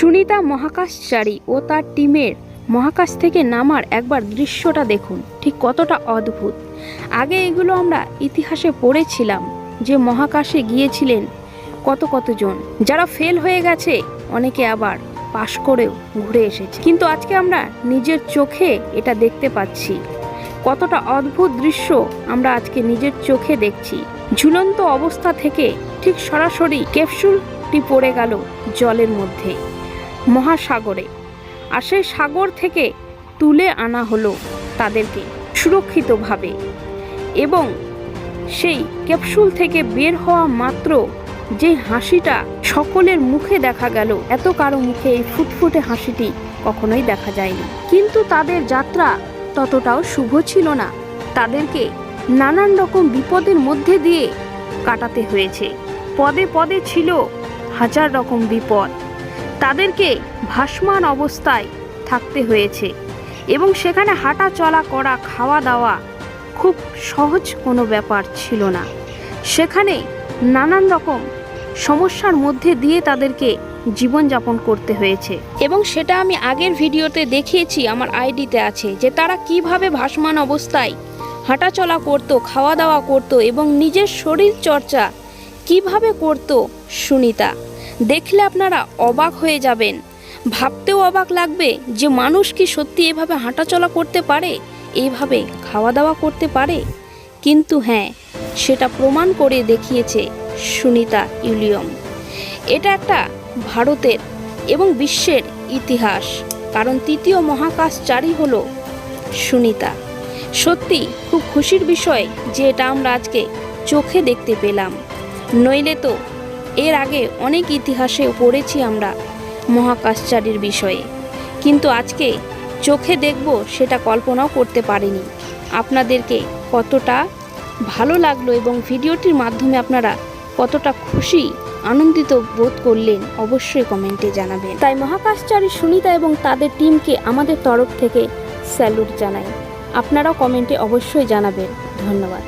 সুনিতা মহাকাশচারী ও তার টিমের মহাকাশ থেকে নামার একবার দৃশ্যটা দেখুন। ঠিক কতটা অদ্ভুত। আগে এগুলো আমরা ইতিহাসে পড়েছিলাম যে মহাকাশে গিয়েছিলেন কত কতজন। যারা ফেল হয়ে গেছে, অনেকে আবার পাশ করেও ঘুরে এসেছে। কিন্তু আজকে আমরা নিজের চোখে এটা দেখতে পাচ্ছি। কতটা অদ্ভুত দৃশ্য আমরা আজকে নিজের চোখে দেখছি। ঝুলন্ত অবস্থা থেকে ঠিক সরাসরি ক্যাপসুলটি পড়ে গেল জলের মধ্যে। মহাসাগরে। আর সেই সাগর থেকে তুলে আনা হলো তাদেরকে সুরক্ষিতভাবে। এবং সেই ক্যাপসুল থেকে বের হওয়া মাত্র যে হাসিটা সকলের মুখে দেখা গেল, এত কারও মুখে এই ফুটফুটে হাসিটি কখনোই দেখা যায়নি। কিন্তু তাদের যাত্রা ততটাও শুভ ছিল না। তাদেরকে নানান রকম বিপদের মধ্যে দিয়ে কাটাতে হয়েছে। পদে পদে ছিল হাজার রকম বিপদ। তাদেরকে ভাসমান অবস্থায় থাকতে হয়েছে এবং সেখানে হাঁটা চলা করা খাওয়া দাওয়া খুব সহজ কোনো ব্যাপার ছিল না। সেখানে নানান রকম সমস্যার মধ্যে দিয়ে তাদেরকে জীবনযাপন করতে হয়েছে। এবং সেটা আমি আগের ভিডিওতে দেখিয়েছি, আমার আইডিতে আছে, যে তারা কীভাবে ভাসমান অবস্থায় হাঁটাচলা করতো খাওয়া দাওয়া করতো এবং নিজের শরীর চর্চা কীভাবে করতো সুনিতা। দেখলে আপনারা অবাক হয়ে যাবেন। ভাবতেও অবাক লাগবে যে মানুষ কি সত্যি এভাবে হাঁটাচলা করতে পারে এইভাবে খাওয়া দাওয়া করতে পারে। কিন্তু হ্যাঁ সেটা প্রমাণ করে দেখিয়েছে সুনিতা ইউলিয়ম। এটা একটা ভারতের এবং বিশ্বের ইতিহাস, কারণ তৃতীয় মহাকাশচারী হল সুনিতা। সত্যি খুব খুশির বিষয় যে এটা আমরা আজকে চোখে দেখতে পেলাম। নইলে তো এর আগে অনেক ইতিহাসে পড়েছি আমরা মহাকাশচারীর বিষয়ে। কিন্তু আজকে চোখে দেখব সেটা কল্পনাও করতে পারিনি। আপনাদেরকে কতটা ভালো লাগল এবং ভিডিওটির মাধ্যমে আপনারা কতটা খুশি, আনন্দিত বোধ করলেন অবশ্যই কমেন্টে জানাবেন। তাই মহাকাশচারী সুনিতা এবং তাদের টিমকে আমাদের তরফ থেকে স্যালুট জানাই। আপনারাও কমেন্টে অবশ্যই জানাবেন। ধন্যবাদ।